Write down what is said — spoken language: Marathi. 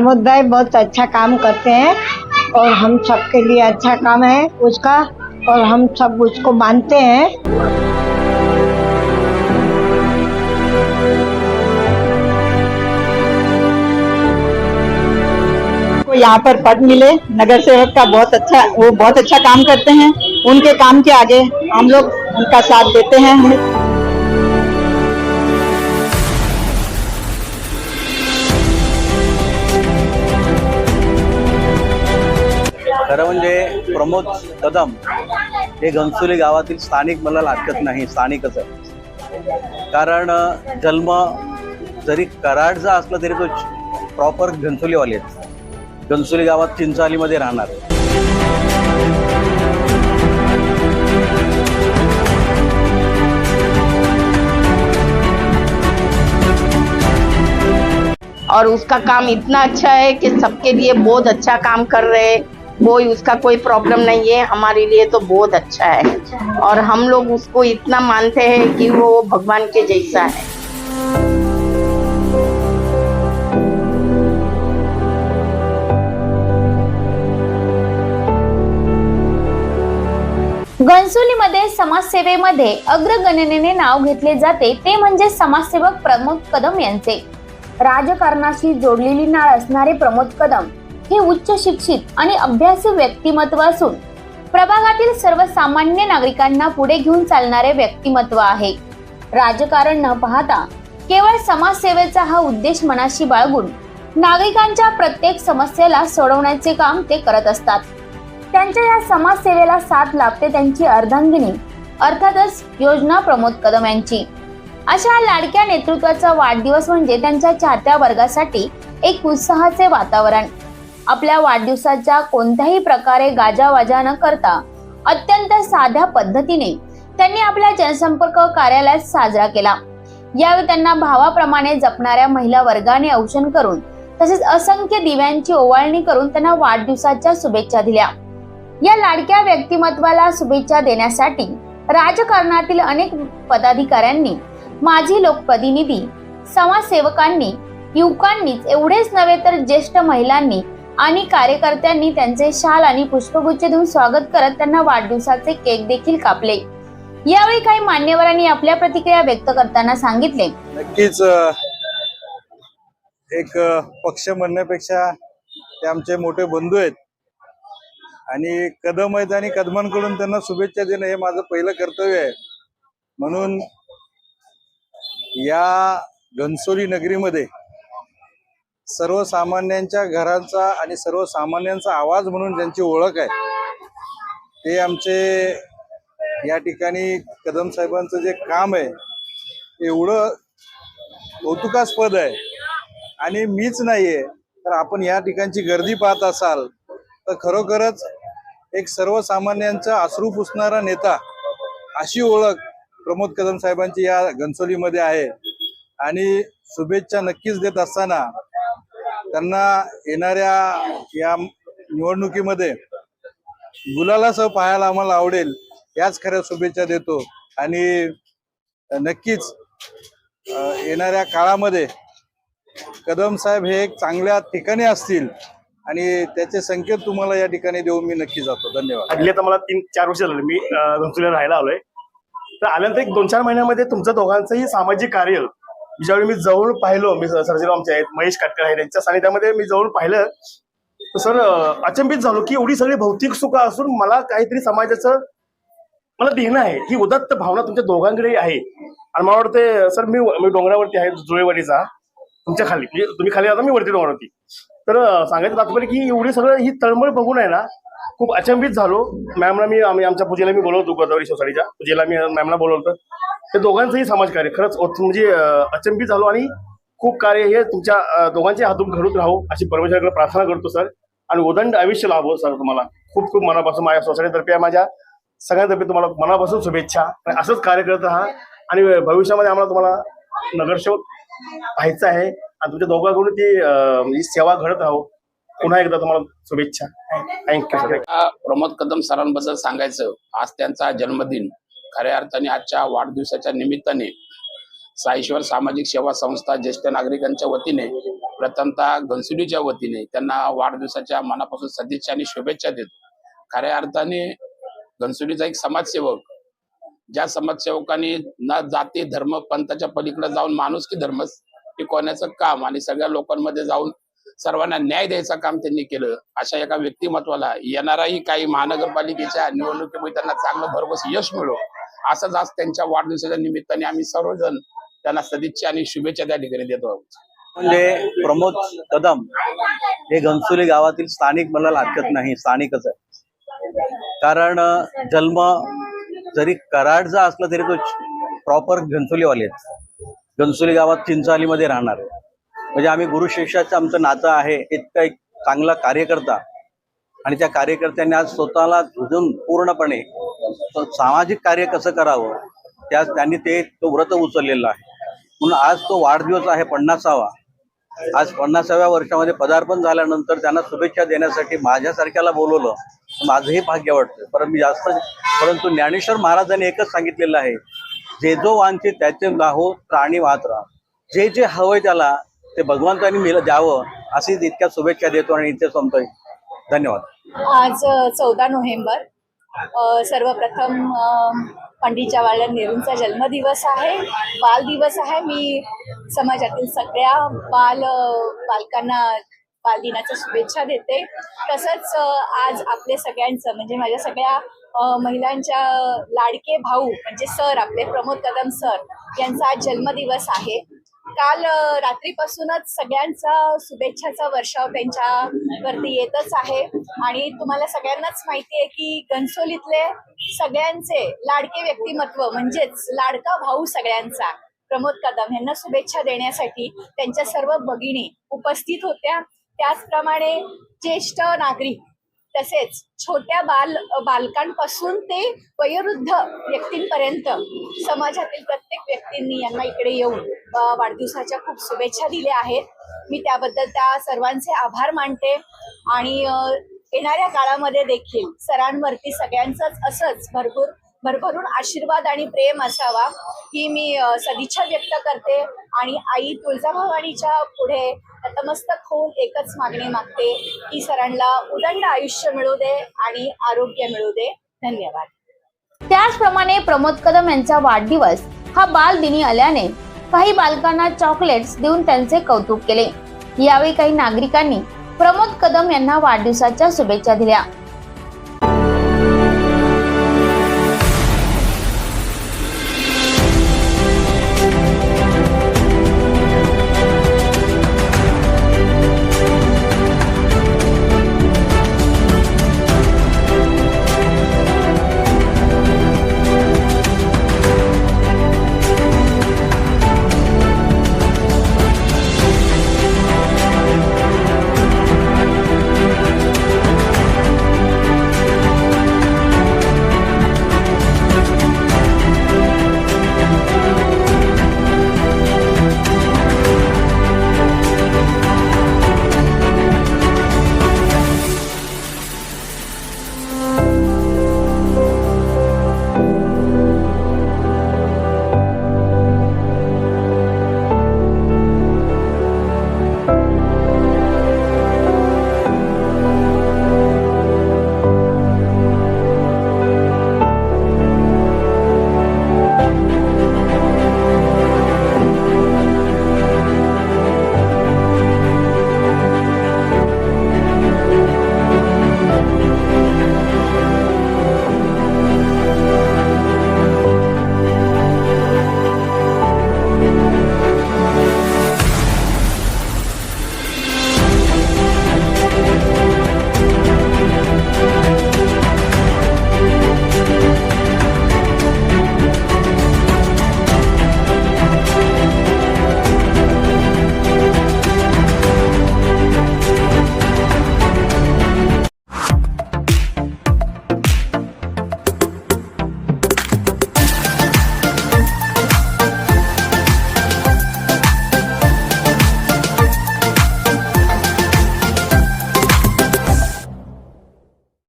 प्रमोद भाई बहुत अच्छा काम करते हैं और हम सबके लिए अच्छा काम है उसका और हम सब उसको मानते हैं। को यहाँ पर पद मिले। नगर सेवक का बहुत अच्छा वो बहुत अच्छा काम करते हैं। उनके काम के आगे हम लोग उनका साथ देते हैं। प्रमोद कदम हे घनसोली गावातील स्थानिक मला लागत नाही स्थानिकच आहे. कारण जन्म जरी कराडचा असला तरी तो प्रॉपर घनसुलीवाले आहेत. घनसोली गावात चिंचालीमध्ये राहणार. और उसका काम इतना अच्छा है कि सबके लिए बहुत अच्छा काम कर रहे हैं। कोई उसका कोई प्रॉब्लम नहीं है हमारे लिए तो बहुत अच्छा है। और हम लोग उसको इतना मानते हैं कि वो भगवान के जैसा है। घनसोलीमध्ये समाजसेवेमध्ये अग्रगणनेने नाव घेतले जाते ते म्हणजे समाजसेवक प्रमोद कदम यांचे. राजकारणाशी जोडलेली नाळ असणारे प्रमोद कदम. हे उच्च शिक्षित आणि अभ्यासू व्यक्तिमत्व असून प्रभागातील सर्वसामान्य नागरिकांना पुढे घेऊन चालणारे व्यक्तिमत्व आहे. राजकारण न पाहता केवळ समाजसेवेचा हा उद्देश मनाशी बाळगून नागरिकांच्या प्रत्येक समस्येला सोडवण्याचे काम ते करत असतात. त्यांच्या या समाजसेवेला साथ लाभते त्यांची अर्धांगिनी अर्थातच योजना प्रमोद कदम यांची. अशा लाडक्या नेतृत्वाचा वाढदिवस म्हणजे त्यांच्या चाहत्या वर्गासाठी एक उत्साहाचे वातावरण. आपल्या वाढदिवसाच्या कोणत्याही प्रकारे गाजावाजा न करता अत्यंत साध्या पद्धतीने त्यांनी आपल्या जनसंपर्क कार्यालयात साजरा केला. यावेळी त्यांना भावाप्रमाणे जपणाऱ्या महिला वर्गाने औषण करून तसेच असंख्य दिव्यांची ओवाळणी करून त्यांना वाढदिवसाच्या शुभेच्छा दिल्या. या लाडक्या व्यक्तिमत्वाला शुभेच्छा देण्यासाठी राजकारणातील अनेक पदाधिकाऱ्यांनी माजी लोकप्रतिनिधी समाजसेवकांनी युवकांनीच एवढेच नव्हे तर ज्येष्ठ महिलांनी आणि कार्यकर्त्यांनी त्यांचे शाल आणि पुष्पगुच्छ देऊन स्वागत करत त्यांना वाढदिवसाचे केक देखील कापले. यावेळी काही मान्यवरांनी आपल्या प्रतिक्रिया व्यक्त करताना सांगितले. नक्कीच एक पक्ष म्हणण्यापेक्षा ते आमचे मोठे बंधू आहेत. आणि कदम आहेत आणि कदमांकडून त्यांना शुभेच्छा देणं हे माझं पहिलं कर्तव्य आहे. म्हणून या घनसोली नगरीमध्ये सर्वसामान्यांच्या घरांचा आणि सर्वसामान्यांचा आवाज म्हणून ज्यांची ओळख आहे ते आमचे या ठिकाणी कदम साहेबांचं जे काम आहे ते एवढं कौतुकास्पद आहे. आणि मीच नाहीये तर आपण या ठिकाणची गर्दी पाहत असाल तर खरोखरच एक सर्वसामान्यांचा अश्रू पुसणारा नेता अशी ओळख प्रमोद कदम साहेबांची या घनसोलीमध्ये आहे. आणि शुभेच्छा नक्कीच देत असताना त्यांना येणाऱ्या या निवडणुकीमध्ये गुलालासह पाहायला आम्हाला आवडेल याच खऱ्या शुभेच्छा देतो. आणि नक्कीच येणाऱ्या काळामध्ये कदम साहेब हे एक चांगल्या ठिकाणी असतील आणि त्याचे संकेत तुम्हाला या ठिकाणी देऊन मी नक्की जातो. धन्यवाद. गेले तर मला तीन चार वर्ष झाले मी अं, राहायला आलोय. तर आल्यानंतर एक दोन चार महिन्यामध्ये तुमचं दोघांचंही सामाजिक कार्य ज्यावेळी मी जवळ पाहिलो मी सर्जेराव आमचे आहेत महेश काटकर आहेत त्यांच्या सानिध्यामध्ये मी जवळ पाहिलं तर सर अचंबित झालो की एवढी सगळी भौतिक सुख असून मला काहीतरी समाजाचं मला देणं आहे. ही उदात्त भावना तुमच्या दोघांकडे आहे. आणि मला वाटतं सर मी मी डोंगरावरती आहे जुळेवाडीचा तुमच्या खाली म्हणजे तुम्ही खाली आता मी वरती डोंगरावरती. तर सांगायचं तात्पर्य की एवढी सगळं ही तळमळ बघून आहे ना खूप अचंबित झालो. मॅमला मी आम्ही आमच्या पूजेला मी बोलवतो गोदावरी सोसायटीच्या पूजेला मी मॅमला बोलवतो. ते दोघांचंही समाजकार्य खरंच म्हणजे अचंबित झालो आणि खूप कार्य हे तुमच्या दोघांच्या हातून घडून राहू अशी परमेश्वराकडे प्रार्थना करतो सर. आणि उदंड आयुष्य लाभो सर तुम्हाला. खूप खूप मनापासून माझ्या सोसायटीतर्फे माझ्या सगळ्यांतर्फे तुम्हाला मनापासून शुभेच्छा. आणि असंच कार्य करत राहा. आणि भविष्यामध्ये आम्हाला तुम्हाला नगरसेवक व्हायचं आहे. आणि तुमच्या दोघांकडून ती अं, ही सेवा घडत आहो. पुन्हा एकदा तुम्हाला शुभेच्छा. थँक्यू सर आ, प्रमोद कदम सरांबद्दल सांगायचं आज त्यांचा जन्मदिन. खऱ्या अर्थाने आजच्या वाढदिवसाच्या निमित्ताने साईश्वर सामाजिक सेवा संस्था ज्येष्ठ नागरिकांच्या वतीने प्रथमतः घनसुलीच्या वतीने त्यांना वाढदिवसाच्या मनापासून सदिच्छा आणि शुभेच्छा देतो. खऱ्या अर्थाने घनसुलीचा एक समाजसेवक ज्या समाजसेवकांनी न जाती धर्म पंथाच्या पलीकडे जाऊन माणूस की धर्म टिकवण्याचं काम आणि सगळ्या लोकांमध्ये जाऊन सर्वांना न्याय द्यायचं काम त्यांनी केलं. अशा एका व्यक्तिमत्वाला येणाराही काही महानगरपालिकेच्या निवडणुकीमुळे त्यांना चांगलं भरघोस यश मिळो असंच आज त्यांच्या वाढदिवसाच्या निमित्ताने आम्ही सर्वजण त्यांना सदिच्छा आणि शुभेच्छा त्या ठिकाणी देतो आहोत. म्हणजे प्रमोद कदम हे घनसोली गावातील स्थानिक मला लागत नाही स्थानिकच आहे. कारण जन्म जरी कराडचा असला तरी तो प्रॉपर घनसुलीवाले आहेत. घनसोली गावात चिंचालीमध्ये राहणार म्हणजे आम्ही गुरु शिष्याचं आमचं नातं आहे इतका एक चांगला कार्यकर्ता. आणि त्या कार्यकर्त्यांनी आज स्वतःला झुजून पूर्णपणे सामाजिक कार्य कसं करावं त्या त्यांनी ते तो व्रत उचललेलं आहे. म्हणून आज तो वाढदिवस आहे पन्नासावा. आज पन्नासाव्या वर्षामध्ये पदार्पण झाल्यानंतर त्यांना शुभेच्छा देण्यासाठी माझ्यासारख्याला बोलवलं. माझंही भाग्य वाटतं परंतु मी जास्त परंतु ज्ञानेश्वर महाराजांनी एकच सांगितलेलं आहे जे जो वांछित त्याचे नाहो प्राणी वाहत राहा. जे जे हवंय त्याला ते भगवंतांनी मिळ द्यावं अशी इतक्या शुभेच्छा देतो आणि इथे संपतोय. धन्यवाद. आज चौदा नोव्हेंबर. सर्वप्रथम पंडित जवाहरलाल नेहरूंचा जन्मदिवस आहे बाल दिवस आहे. मी समाजातील सगळ्या बाल बालकांना बालदिनाच्या शुभेच्छा देते. तसंच आज आपले सगळ्यांचं म्हणजे माझ्या सगळ्या महिलांच्या लाडके भाऊ म्हणजे सर आपले प्रमोद कदम सर यांचा आज जन्मदिवस आहे. काल रात्रीपासूनच सगळ्यांचा शुभेच्छाचा वर्षाव त्यांच्यावरती येतच आहे. आणि तुम्हाला सगळ्यांनाच माहिती आहे की घनसोलीतले सगळ्यांचे लाडके व्यक्तिमत्व म्हणजेच लाडका भाऊ सगळ्यांचा प्रमोद कदम यांना शुभेच्छा देण्यासाठी त्यांच्या सर्व भगिनी उपस्थित होत्या. त्याचप्रमाणे ज्येष्ठ नागरिक तसेच छोट्या बाल बालकांपासून ते वयोवृद्ध व्यक्तींपर्यंत समाजातील प्रत्येक व्यक्तींनी यांना इकडे येऊन वाढदिवसाच्या खूप शुभेच्छा दिल्या आहेत. मी त्याबद्दल त्या सर्वांचे आभार मानते आणि येणाऱ्या काळामध्ये देखील सरांवरती सगळ्यांचंच असंच भरपूर भरभरून आशीर्वाद आणि प्रेम असावा ही मी सदिच्छा व्यक्त करते. आणि आई तुळजाभवानीच्या पुढे नतमस्तक होऊन एकच मागणी मागते की सरांना उदंड आयुष्य मिळू दे आणि आरोग्य मिळू दे. धन्यवाद. त्याचप्रमाणे प्रमोद कदम यांचा वाढदिवस हा बाल दिनी आल्याने काही बालकांना चॉकलेट्स देऊन त्यांचे कौतुक केले. यावेळी काही नागरिकांनी प्रमोद कदम यांना वाढदिवसाच्या शुभेच्छा दिल्या.